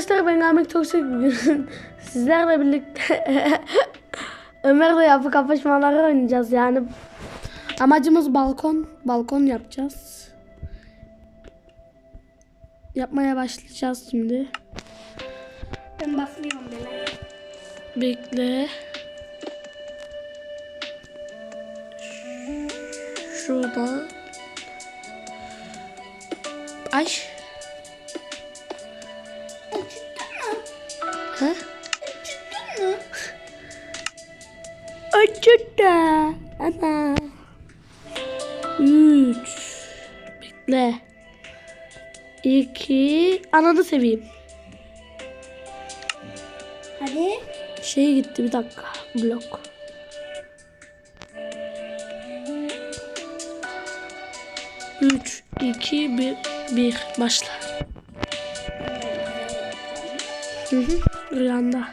arkadaşlar ben Ahmet Toksik bugün sizlerle birlikte Ömer'le yapı kapışmaları oynayacağız yani. Amacımız balkon balkon yapacağız. Yapmaya başlayacağız şimdi. Ben basmıyorum bile. bekle. Şurada. Ay Mı? Acıdı. Ana. Üç. Bekle. İki. Ananı seveyim. Hadi. Şey gitti bir dakika. Blok. Üç, iki, bir, bir. Başla. Hı hı. Rüyanda.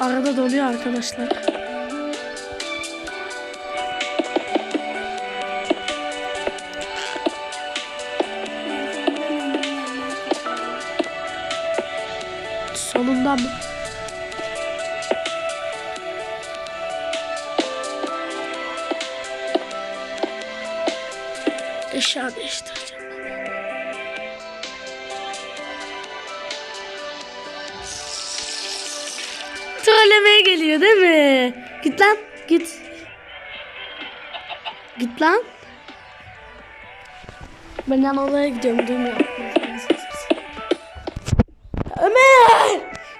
Arada doluyor arkadaşlar. Sonunda mı? Eşya değiştireceğim. Trollemeye geliyor değil mi? Git lan git. Git lan. Ben yan odaya gidiyorum. Duymuyor.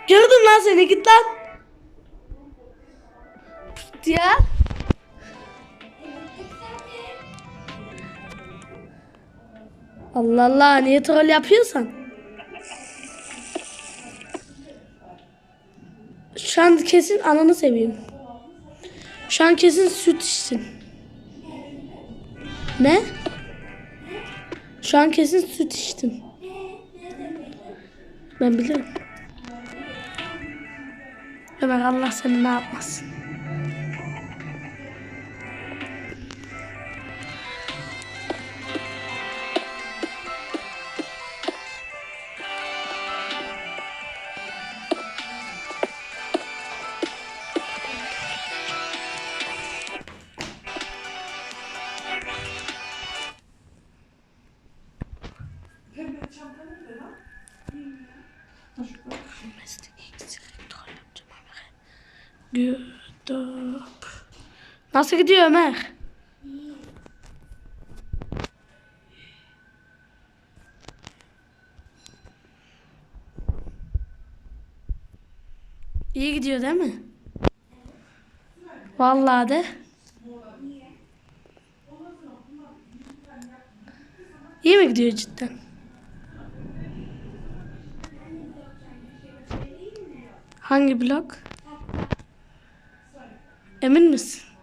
Gördüm lan seni git lan. Ya. Allah Allah niye troll yapıyorsan? Şu an kesin ananı seveyim. Şu an kesin süt içsin. Ne? Şu an kesin süt içtin. Ben bilirim. Ömer Allah seni ne Nasıl gidiyor Ömer? İyi gidiyor değil mi? Vallahi de. İyi mi gidiyor cidden? Hangi blok? Emin misin?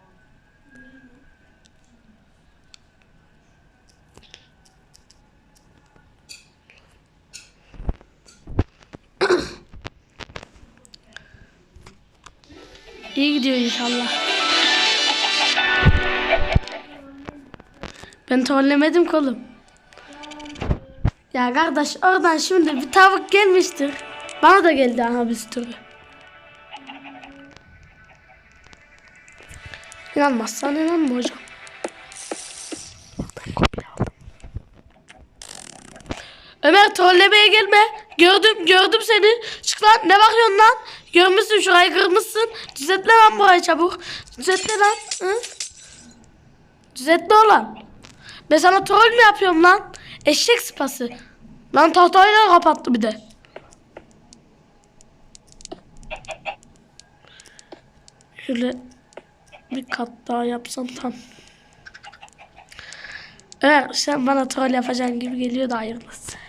Gidiyor inşallah. Ben trollemedim kolum. Ya kardeş oradan şimdi bir tavuk gelmiştir. Bana da geldi aha bir sürü. İnanmazsan inanma hocam. Ömer trollemeye gelme. Gördüm gördüm seni. Çık lan ne bakıyorsun lan? Görmüşsün şurayı kırmışsın. Düzeltle lan burayı çabuk. Düzeltle lan. Hı? Düzeltle olan. Ben sana troll mü yapıyorum lan? Eşek sıpası. Lan tahtayı da kapattı bir de. Şöyle bir kat daha yapsam tam. Evet sen bana troll yapacaksın gibi geliyor da hayırlısı.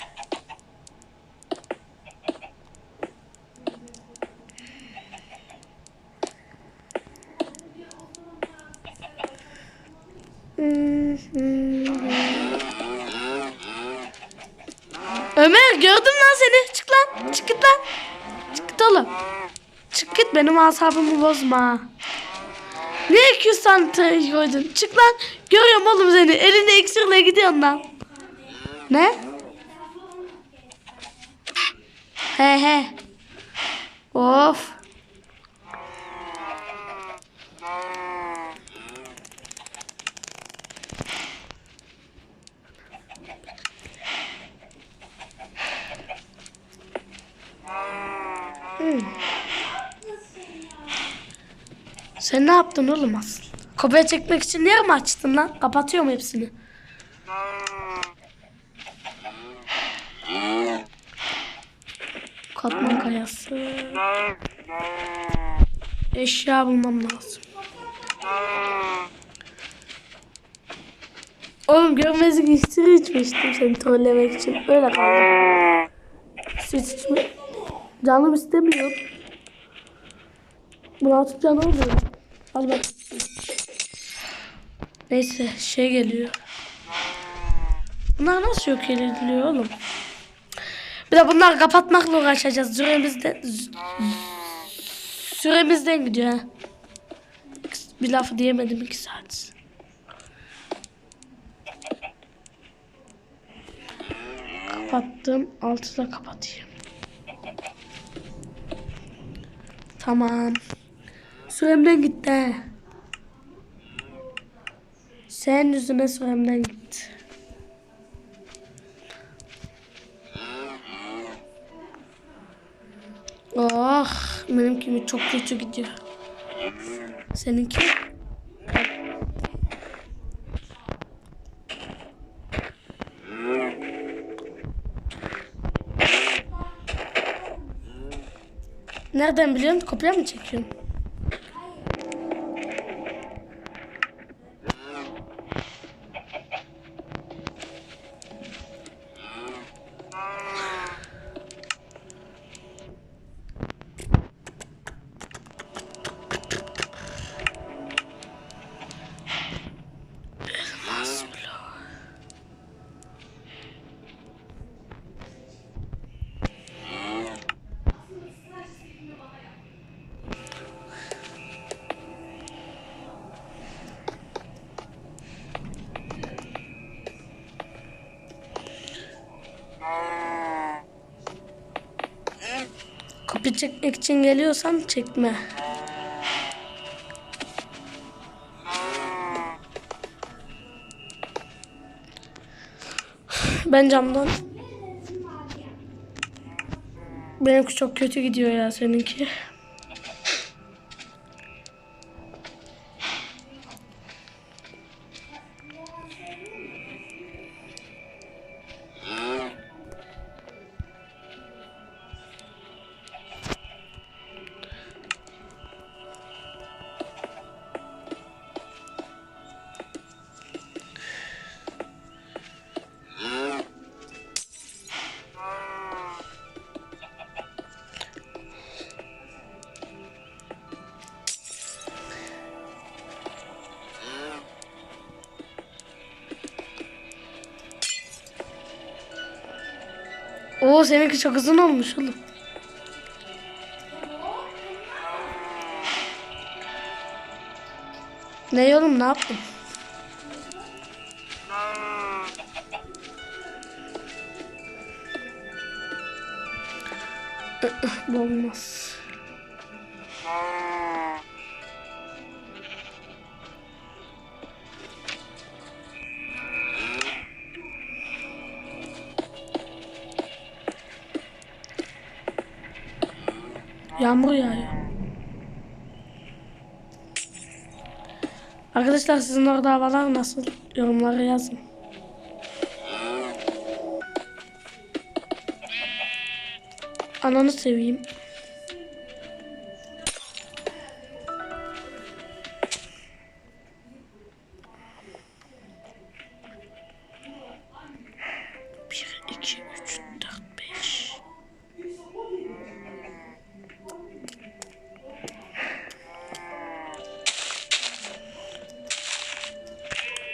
Ömer gördüm lan seni. Çık lan. Çık git lan. Çık git oğlum. Çık git benim asabımı bozma. Niye 200 santim koydun? Çık lan. Görüyorum oğlum seni. Elinde iksirle gidiyorsun lan. Ne? He he. Of. Sen ne yaptın oğlum asıl? Kopya çekmek için yer mi açtın lan? Kapatıyorum hepsini. Katman kayası. Eşya bulmam lazım. Oğlum görmezlik iksiri içmiştim seni trollemek için. Öyle kaldım. Süt içme. Canım istemiyor. Bunu atıp canım oluyor. Al bak. Neyse şey geliyor. Bunlar nasıl yok ediliyor oğlum? Bir de bunları kapatmakla uğraşacağız. Süremizden süremizden gidiyor ha. Bir lafı diyemedim iki saat. Kapattım. Altı da kapatayım. Tamam. Süremden gitti. Sen yüzüne süremden gitti. Oh, benimki çok kötü gidiyor. Seninki? Nereden biliyorsun? Kopya mı çekiyorsun? Kopya çekmek için geliyorsan çekme. Ben camdan. Benimki çok kötü gidiyor ya seninki. Oo seninki çok uzun olmuş oğlum. Ne oğlum ne yaptın? Bu olmaz. Yağmur yağıyor. Arkadaşlar sizin orada havalar nasıl? Yorumlara yazın. Ananı seveyim.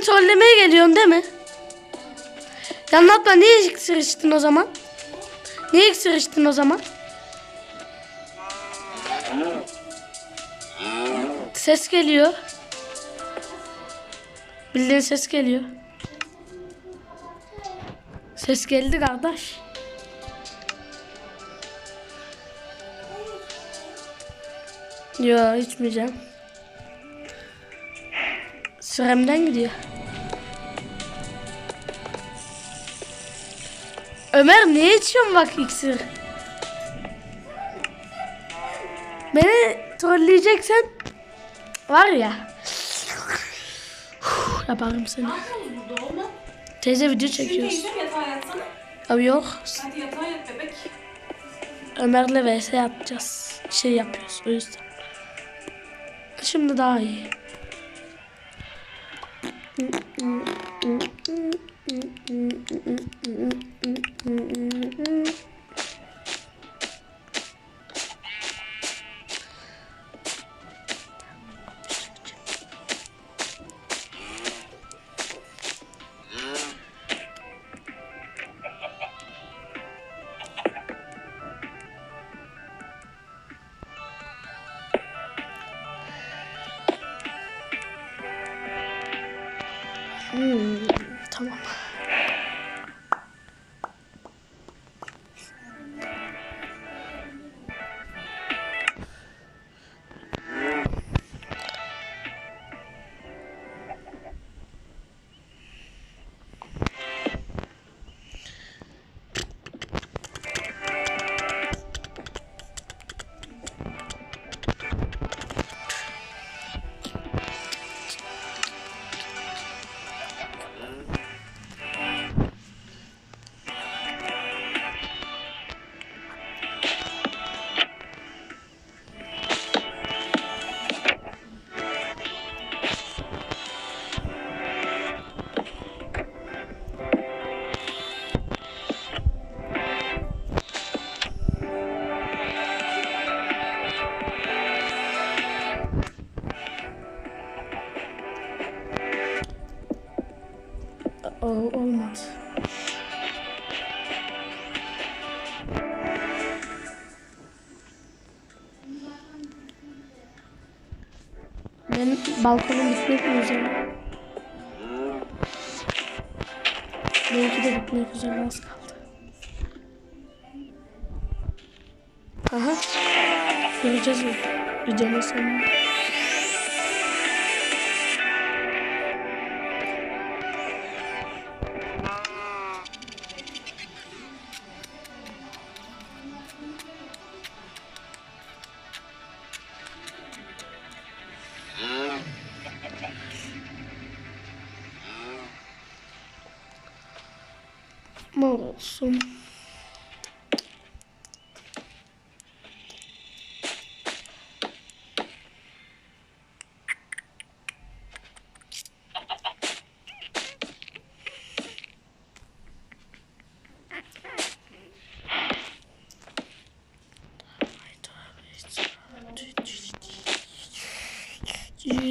beni trollemeye geliyorsun değil mi? Ya anlatma niye iksir o zaman? Niye iksir o zaman? Ses geliyor. Bildiğin ses geliyor. Ses geldi kardeş. Yo içmeyeceğim. Süremden gidiyor. Ömer niye içiyorsun bak iksir? Beni trolleyeceksen var ya. Yaparım seni. Teyze video çekiyoruz. Abi yok. Hadi yatağa yat bebek. Ömer'le vs yapacağız. Şey yapıyoruz o yüzden. Şimdi daha iyi. 嗯嗯嗯嗯嗯嗯嗯嗯嗯嗯 Benim balkonum bitmek üzere. Belki de bitmek üzere az kaldı. Aha. Göreceğiz mi? Videonun sonunda.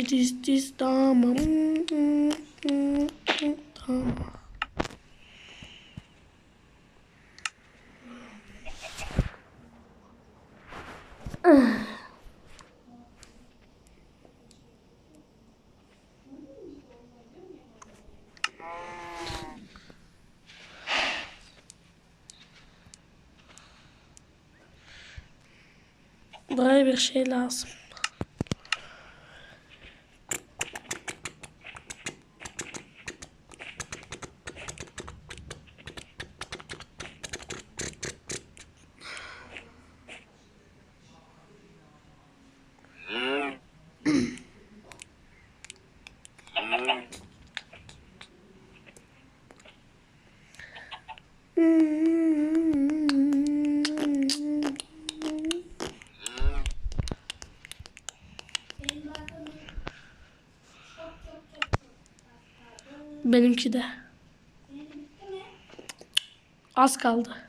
This this tamam. Tamam. Buraya bir şey lazım. Benimki de. Az kaldı.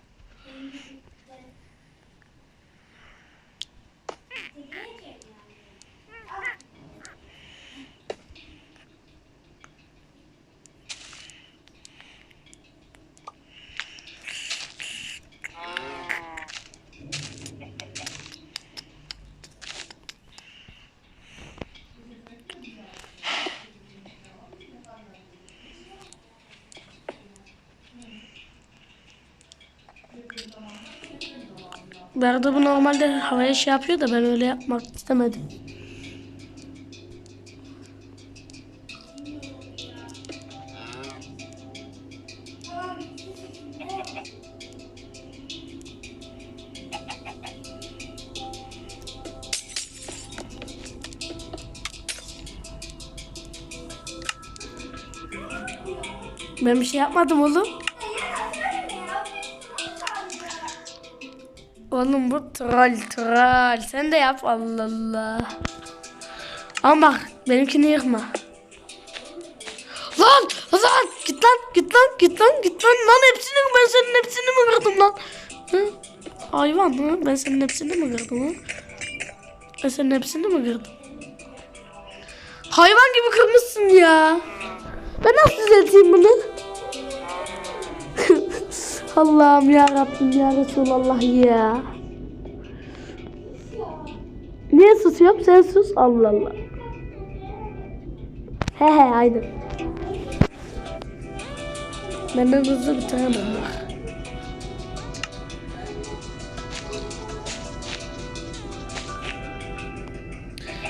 Berda bu normalde havaya şey yapıyor da ben öyle yapmak istemedim. Ben bir şey yapmadım oğlum. Oğlum bu troll troll. Sen de yap Allah Allah. Ama bak benimkini yıkma. Lan lan git lan git lan git lan git lan lan hepsini ben senin hepsini mi kırdım lan? Hı? Hayvan hı? Ben senin hepsini mi kırdım? Ben senin hepsini mi kırdım? Hayvan gibi kırmışsın ya. Ben nasıl düzelteyim bunu? Allah'ım ya Rabbim ya Resulallah ya. Niye susuyorum? Sen sus. Allah Allah. He he aynen. Benden hızlı bitiremem bak.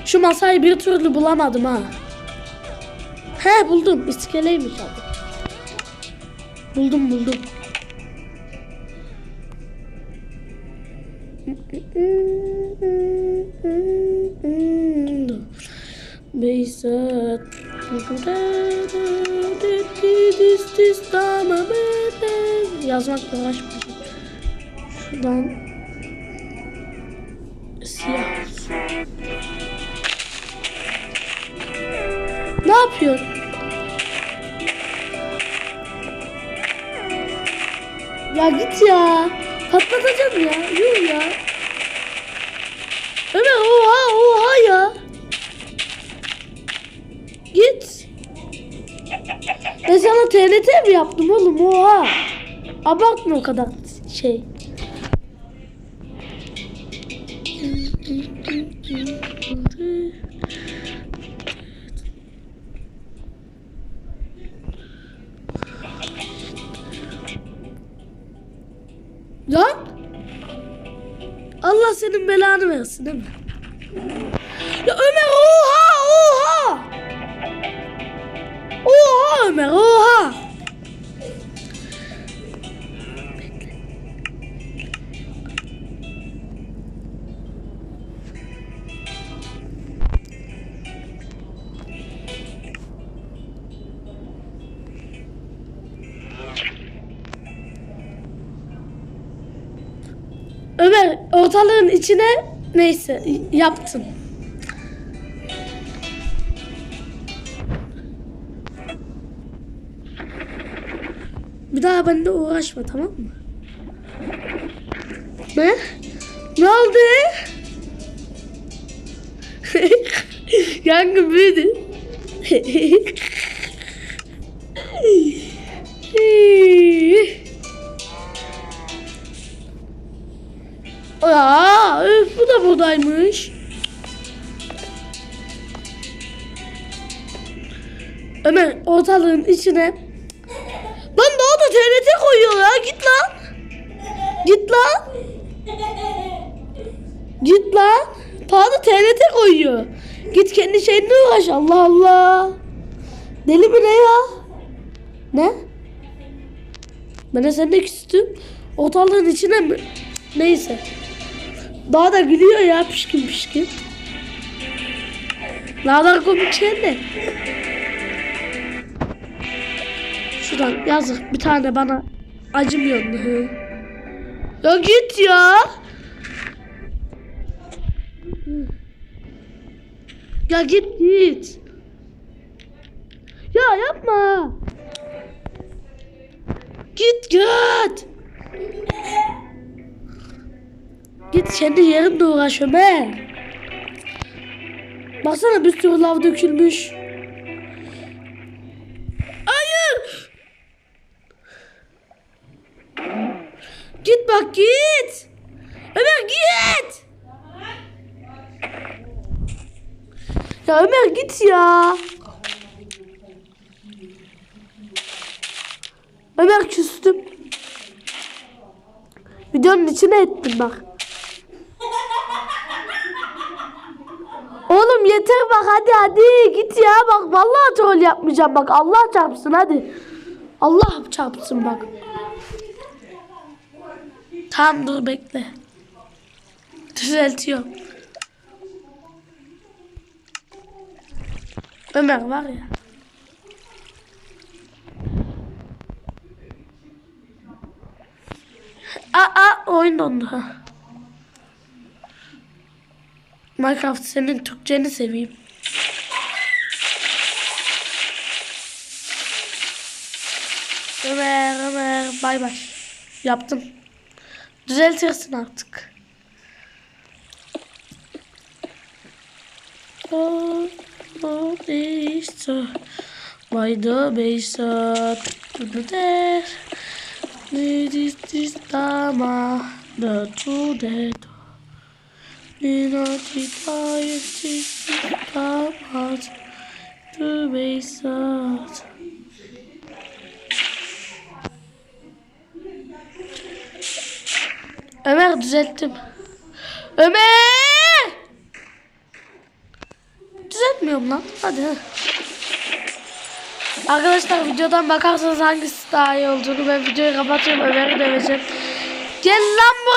Şu masayı bir türlü bulamadım ha. He buldum. İskeleymiş abi. Buldum buldum. Beysat Yazmakla uğraşmayacağım. Şuradan siyah. Ne yapıyorsun? Ya git ya. Patlatacağım ya. Yuh ya. Ömer oha oha ya. Git. Ben sana TNT mi yaptım oğlum oha. Abartma o kadar şey. Lan. Allah senin belanı versin değil mi? Ömer ortalığın içine neyse yaptım. Bir daha benimle uğraşma tamam mı? Ne? Ne oldu? Yangın büyüdü. Aa, öf, bu da buradaymış. Ömer ortalığın içine Lan daha da TNT koyuyor ya git lan. Git lan. Git lan. Daha da TNT koyuyor. Git kendi şeyinle uğraş Allah Allah. Deli mi ne ya? Ne? Ben de seninle küstüm. Ortalığın içine mi? Neyse. Daha da gülüyor ya pişkin pişkin. Daha da komik şey ne? Şuradan yazık bir tane bana acımıyor? Ya git ya. Ya git git. Ya yapma. Git git. Git kendi yerinde uğraş Ömer. Baksana bir sürü lav dökülmüş. Hayır. Git bak git. Ömer git. Ya Ömer git ya. Ömer küstüm. Videonun içine ettim bak. Oğlum yeter bak hadi hadi git ya bak vallahi troll yapmayacağım bak Allah çarpsın hadi. Allah çarpsın bak. Tamam dur bekle. Düzeltiyorum. Ömer var ya. Aa oyun dondu. Minecraft senin Türkçeni seveyim. Ömer Ömer bay bay. Yaptım. Düzeltirsin artık. Oh, oh, işte. Ne dis dama da tu de do. Nina ti tayo ti dama tu beysa. Ömer düzelttim. Ömer! Düzeltmiyorum lan. Hadi. ha. Arkadaşlar videodan bakarsanız hangisi daha iyi olduğunu ben videoyu kapatıyorum. Ömer'i döveceğim. Gel lan buraya.